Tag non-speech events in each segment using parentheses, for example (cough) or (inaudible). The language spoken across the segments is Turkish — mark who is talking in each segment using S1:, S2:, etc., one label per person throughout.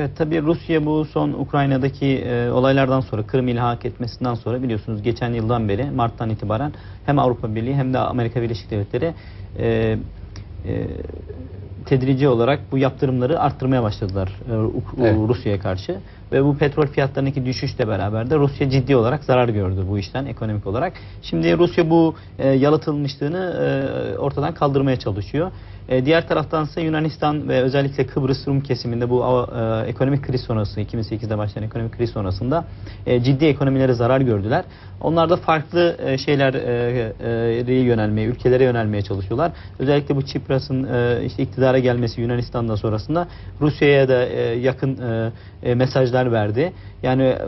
S1: Evet, tabii Rusya bu son Ukrayna'daki e, olaylardan sonra Kırım ilhak etmesinden sonra biliyorsunuz geçen yıldan beri Mart'tan itibaren hem Avrupa Birliği hem de Amerika Birleşik Devletleri e, e, tedrici olarak bu yaptırımları arttırmaya başladılar e,
S2: Evet.
S1: Rusya'ya karşı ve bu petrol fiyatlarındaki düşüşle beraber de Rusya ciddi olarak zarar gördü bu işten ekonomik olarak. Şimdi Rusya bu e, yalıtılmışlığını e, ortadan kaldırmaya çalışıyor. E, diğer taraftansa Yunanistan ve özellikle Kıbrıs Rum kesiminde bu e, ekonomik kriz sonrası 2008'de başlayan ekonomik kriz sonrasında e, ciddi ekonomilere zarar gördüler. Onlar da farklı e, şeyler e, yönelmeye, ülkelere yönelmeye çalışıyorlar. Özellikle bu Çipras'ın e, işte iktidara gelmesi Yunanistan'dan sonrasında Rusya'ya da e, yakın e, e, mesajlar verdi. Yani e,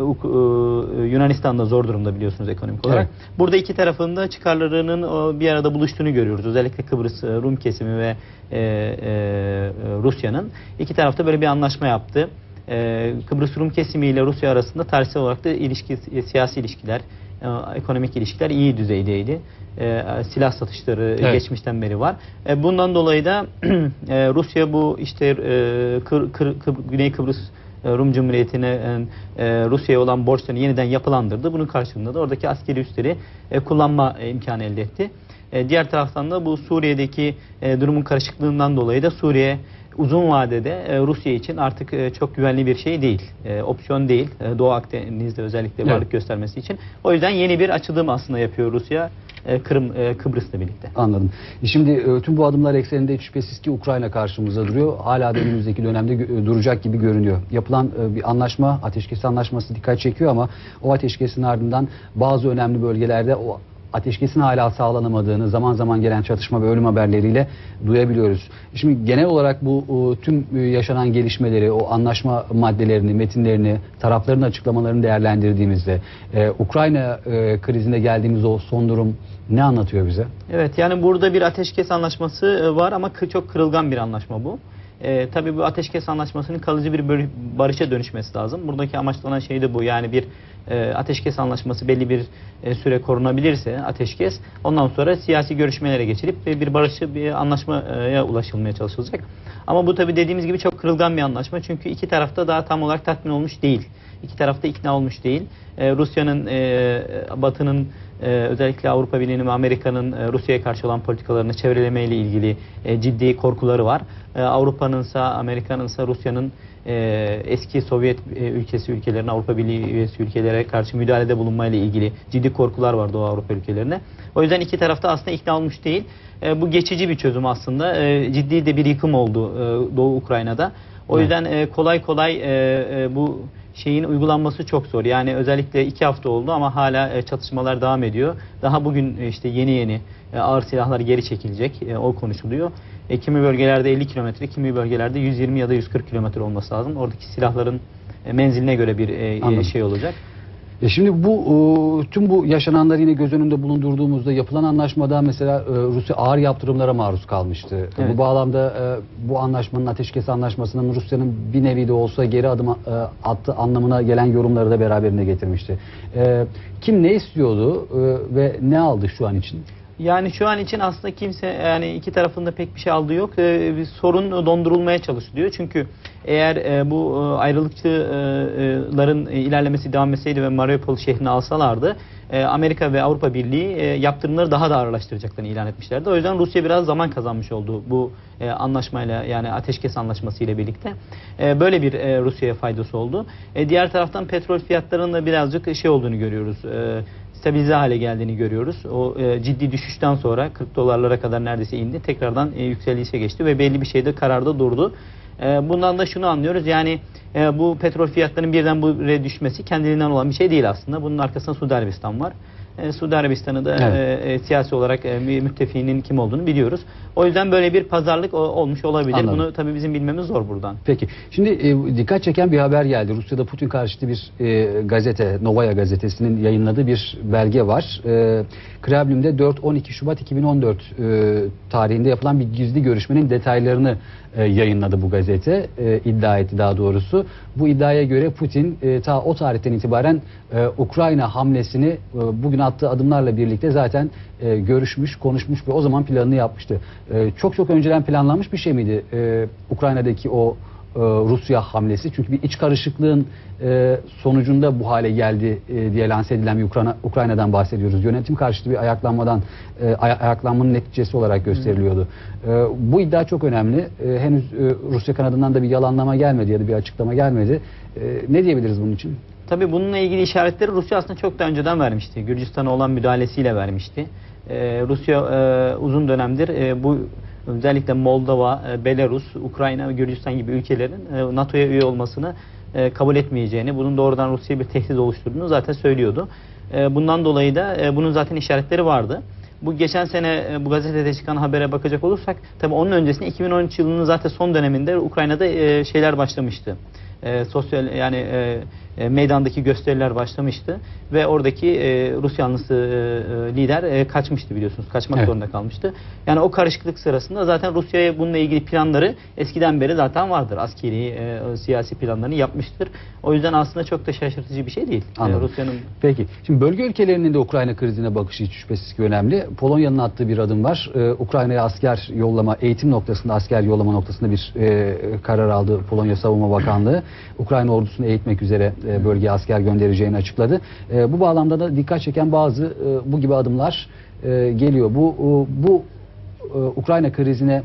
S1: Yunanistan da zor durumda biliyorsunuz ekonomik olarak.
S2: Evet.
S1: Burada iki tarafın da çıkarlarının bir arada buluştuğunu görüyoruz. Özellikle Kıbrıs e, Rum kesimi ve e, e, Rusya'nın iki tarafta böyle bir anlaşma yaptı. E, Kıbrıs Rum kesimi ile Rusya arasında tarihsel olarak da ilişki, siyasi ilişkiler, e, ekonomik ilişkiler iyi düzeydeydi. E, silah satışları
S2: Evet.
S1: geçmişten beri var. E, bundan dolayı da (clears throat) e, Rusya bu işte e, Kır- Kır- Kıbr- Güney Kıbrıs e, Rum Cumhuriyeti'ne e, e, Rusya'ya olan borçlarını yeniden yapılandırdı. Bunun karşılığında da oradaki askeri üsleri kullanma imkanı elde etti. E, diğer taraftan da bu Suriye'deki e, durumun karışıklığından dolayı da Suriye uzun vadede e, Rusya için artık e, çok güvenli bir şey değil. E, opsiyon değil. E, Doğu Akdeniz'de özellikle
S2: Evet.
S1: varlık göstermesi için. O yüzden yeni bir açılım aslında yapıyor Rusya. Kırım, Kıbrıs'la birlikte.
S2: Anladım. Şimdi tüm bu adımlar ekseninde hiç şüphesiz ki Ukrayna karşımıza duruyor. Hala da önümüzdeki dönemde duracak gibi görünüyor. Yapılan bir anlaşma, ateşkes anlaşması dikkat çekiyor ama o ateşkesin ardından bazı önemli bölgelerde o ateşkesin hala sağlanamadığını zaman zaman gelen çatışma ve ölüm haberleriyle duyabiliyoruz. Şimdi genel olarak bu e, tüm e, yaşanan gelişmeleri, o anlaşma maddelerini, metinlerini, tarafların açıklamalarını değerlendirdiğimizde e, Ukrayna e, krizinde geldiğimiz o son durum ne anlatıyor bize?
S1: Evet yani burada bir ateşkes anlaşması var ama çok kırılgan bir anlaşma bu. E, tabii bu ateşkes anlaşmasının kalıcı bir barışa dönüşmesi lazım. Buradaki amaçlanan şey de bu. Yani bir e, ateşkes anlaşması belli bir e, süre korunabilirse ateşkes ondan sonra siyasi görüşmelere geçilip e, bir barışı bir anlaşmaya ulaşılmaya çalışılacak. Ama bu tabii dediğimiz gibi çok kırılgan bir anlaşma. Çünkü iki tarafta daha tam olarak tatmin olmuş değil. İki tarafta ikna olmuş değil. Rusya'nın, Batı'nın e, özellikle Avrupa Birliği'nin ve Amerika'nın e, Rusya'ya karşı olan politikalarını çevreleme ile ilgili e, ciddi korkuları var. E, Avrupa'nınsa, Amerika'nınsa Rusya'nın e, eski Sovyet e, ülkesi ülkelerine, Avrupa Birliği üyesi ülkelere karşı müdahalede bulunmayla ilgili ciddi korkular var Doğu Avrupa ülkelerine. O yüzden iki tarafta aslında ikna olmuş değil. E, bu geçici bir çözüm aslında. E, ciddi de bir yıkım oldu e, Doğu Ukrayna'da. O
S2: Evet.
S1: yüzden e, kolay kolay e, e, bu şeyin uygulanması çok zor. Yani özellikle iki hafta oldu ama hala e, çatışmalar devam ediyor. Daha bugün e, işte yeni yeni e, ağır silahlar geri çekilecek. O konuşuluyor. E, kimi bölgelerde 50 kilometre, kimi bölgelerde 120 ya da 140 kilometre olması lazım. Oradaki silahların menziline göre bir
S2: Anladım.
S1: şey olacak.
S2: E şimdi bu e, tüm bu yaşananları yine göz önünde bulundurduğumuzda yapılan anlaşmada mesela e, Rusya ağır yaptırımlara maruz kalmıştı.
S1: Evet.
S2: Bu bağlamda e, bu anlaşmanın ateşkes anlaşmasının Rusya'nın bir nevi de olsa geri adım e, attı anlamına gelen yorumları da beraberinde getirmişti. E, Kim ne istiyordu e, ve ne aldı şu an için?
S1: Yani şu an için aslında kimse yani iki tarafında pek bir şey aldığı yok. Ee, bir sorun dondurulmaya çalışılıyor. Çünkü eğer e, bu e, ayrılıkçıların e, ilerlemesi devam etseydi ve Mariupol şehrini alsalardı e, Amerika ve Avrupa Birliği e, yaptırımları daha da ağırlaştıracaklarını ilan etmişlerdi. O yüzden Rusya biraz zaman kazanmış oldu bu e, anlaşmayla yani ateşkes anlaşması ile birlikte. E, böyle bir e, Rusya'ya faydası oldu. E, diğer taraftan petrol fiyatlarının da birazcık şey olduğunu görüyoruz. E, stabilize hale geldiğini görüyoruz. O e, ciddi düşüşten sonra 40 dolarlara kadar neredeyse indi. Tekrardan e, yükselişe geçti ve belli bir şeyde kararda durdu. E, bundan da şunu anlıyoruz. Yani e, bu petrol fiyatlarının birden buraya düşmesi kendiliğinden olan bir şey değil aslında. Bunun arkasında Suudi Arabistan var. E, Suudi Arabistan'ı da
S2: Evet.
S1: e, e, siyasi olarak e, bir müttefiğinin kim olduğunu biliyoruz. O yüzden böyle bir pazarlık o- olmuş olabilir.
S2: Anladım.
S1: Bunu tabii bizim bilmemiz zor buradan.
S2: Peki. Şimdi e, dikkat çeken bir haber geldi. Rusya'da Putin karşıtı bir e, gazete, Novaya gazetesinin yayınladığı bir belge var. E, Kremlin'de 4-12 Şubat 2014 e, tarihinde yapılan bir gizli görüşmenin detaylarını e, yayınladı bu gazete. E, iddia etti daha doğrusu. Bu iddiaya göre Putin e, ta o tarihten itibaren e, Ukrayna hamlesini e, bugün attığı adımlarla birlikte zaten e, görüşmüş, konuşmuş ve o zaman planını yapmıştı. E, çok çok önceden planlanmış bir şey miydi? E, Ukrayna'daki o e, Rusya hamlesi. Çünkü bir iç karışıklığın e, sonucunda bu hale geldi e, diye lanse edilen bir Ukrayna, Ukrayna'dan bahsediyoruz. Yönetim karşıtı bir ayaklanmadan e, ay- ayaklanmanın neticesi olarak gösteriliyordu. E, bu iddia çok önemli. E, henüz e, Rusya kanadından da bir yalanlama gelmedi ya da bir açıklama gelmedi. E, ne diyebiliriz bunun için?
S1: Tabii bununla ilgili işaretleri Rusya aslında çok da önceden vermişti. Gürcistan'a olan müdahalesiyle vermişti. Ee, Rusya e, uzun dönemdir e, bu özellikle Moldova, e, Belarus, Ukrayna ve Gürcistan gibi ülkelerin e, NATO'ya üye olmasını e, kabul etmeyeceğini, bunun doğrudan Rusya'ya bir tehdit oluşturduğunu zaten söylüyordu. E, bundan dolayı da e, bunun zaten işaretleri vardı. Bu geçen sene e, bu gazetede çıkan habere bakacak olursak tabii onun öncesinde 2013 yılının zaten son döneminde Ukrayna'da e, şeyler başlamıştı. E, sosyal yani e, e, meydandaki gösteriler başlamıştı ve oradaki e, Rus yanlısı e, e, lider e, kaçmıştı biliyorsunuz. Kaçmak
S2: Evet.
S1: zorunda kalmıştı. Yani o karışıklık sırasında zaten Rusya'ya bununla ilgili planları eskiden beri zaten vardır. Askeri, e, siyasi planlarını yapmıştır. O yüzden aslında çok da şaşırtıcı bir şey değil.
S2: Anladım.
S1: Rusya'nın
S2: Peki. Şimdi bölge ülkelerinin de Ukrayna krizine bakışı hiç şüphesiz ki önemli. Polonya'nın attığı bir adım var. Ee, Ukrayna'ya asker yollama, eğitim noktasında, asker yollama noktasında bir e, karar aldı Polonya Savunma Bakanlığı. (clears throat) Ukrayna ordusunu eğitmek üzere e, bölgeye asker göndereceğini açıkladı. E, bu bağlamda da dikkat çeken bazı e, bu gibi adımlar geliyor. Bu bu Ukrayna krizine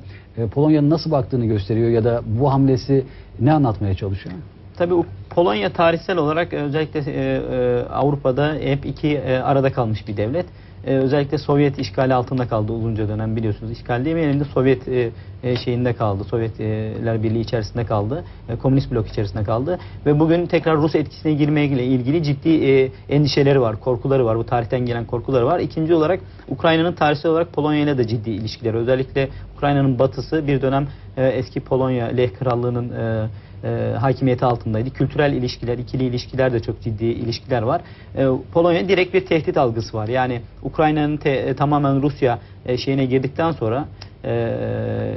S2: Polonya'nın nasıl baktığını gösteriyor ya da bu hamlesi ne anlatmaya çalışıyor?
S1: Tabii Polonya tarihsel olarak özellikle Avrupa'da hep iki arada kalmış bir devlet. E, özellikle Sovyet işgali altında kaldı uzunca dönem biliyorsunuz. İşgal demeyelim de Sovyet e, e, şeyinde kaldı. Sovyetler Birliği içerisinde kaldı. Komünist blok içerisinde kaldı. Ve bugün tekrar Rus etkisine girmeye ilgili ciddi endişeleri var, korkuları var. Bu tarihten gelen korkuları var. İkinci olarak Ukrayna'nın tarihsel olarak Polonya ile de ciddi ilişkileri. Özellikle Ukrayna'nın batısı bir dönem eski Polonya Leh Krallığı'nın e, hakimiyeti altındaydı. Kültürel ilişkiler, ikili ilişkiler de çok ciddi ilişkiler var. E, Polonya direkt bir tehdit algısı var. Yani Ukrayna'nın e, tamamen Rusya e, şeyine girdikten sonra e,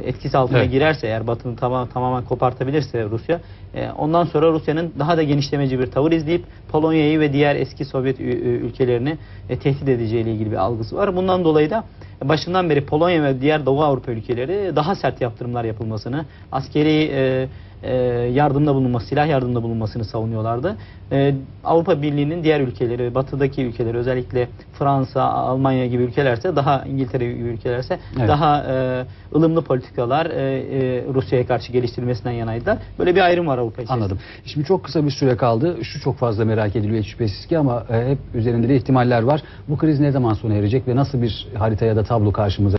S1: etkisi altına
S2: Evet.
S1: girerse eğer Batı'nı tamam, tamamen kopartabilirse Rusya e, ondan sonra Rusya'nın daha da genişlemeci bir tavır izleyip Polonya'yı ve diğer eski Sovyet ülkelerini e, tehdit edeceğiyle ilgili bir algısı var. Bundan dolayı da başından beri Polonya ve diğer Doğu Avrupa ülkeleri daha sert yaptırımlar yapılmasını, askeri e, e, yardımda bulunması, silah yardımda bulunmasını savunuyorlardı. E, Avrupa Birliği'nin diğer ülkeleri, batıdaki ülkeleri özellikle Fransa, Almanya gibi ülkelerse daha İngiltere gibi ülkelerse
S2: Evet.
S1: daha e, ılımlı politikalar e, e, Rusya'ya karşı geliştirmesinden yanaydılar. Böyle bir ayrım var Avrupa içerisinde.
S2: Anladım. Şimdi çok kısa bir süre kaldı. Şu çok fazla merak ediliyor hiç şüphesiz ki ama e, hep üzerinde de ihtimaller var. Bu kriz ne zaman sona erecek ve nasıl bir harita ya da tablo karşımıza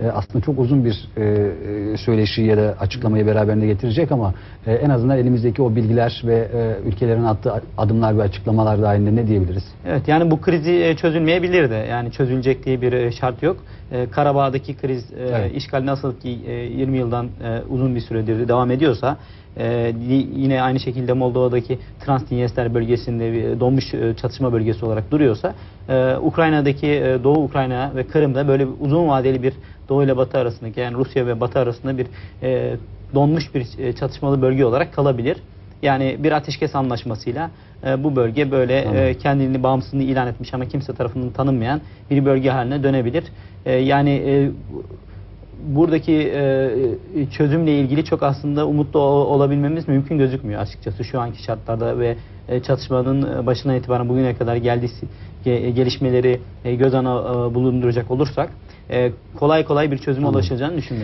S2: e, aslında çok uzun bir e, e, söyleşi ya da açıklamayı beraberinde getirecek ama e, en azından elimizdeki o bilgiler ve e, ülkelerin attığı adımlar ve açıklamalar dahilinde ne diyebiliriz?
S1: Evet yani bu krizi çözülmeyebilir de yani çözülecek diye bir şart yok. E, Karabağ'daki kriz e,
S2: Evet.
S1: işgal nasıl ki e, 20 yıldan e, uzun bir süredir de devam ediyorsa e, li- yine aynı şekilde Moldova'daki Transdniester bölgesinde bir donmuş e, çatışma bölgesi olarak duruyorsa e, Ukrayna'daki e, Doğu Ukrayna ve Kırım'da böyle uzun vadeli bir Doğu ile Batı arasındaki yani Rusya ve Batı arasında bir e, donmuş bir e, çatışmalı bölge olarak kalabilir. Yani bir ateşkes anlaşmasıyla e, bu bölge böyle e, kendini bağımsızlığını ilan etmiş ama kimse tarafından tanınmayan bir bölge haline dönebilir. E, yani e, buradaki e, çözümle ilgili çok aslında umutlu ol- olabilmemiz mümkün gözükmüyor açıkçası şu anki şartlarda ve e, çatışmanın e, başından itibaren bugüne kadar geldiği ge- gelişmeleri e, göz ana e, bulunduracak olursak e, kolay kolay bir çözüme
S2: Anladım.
S1: ulaşılacağını düşünmüyorum.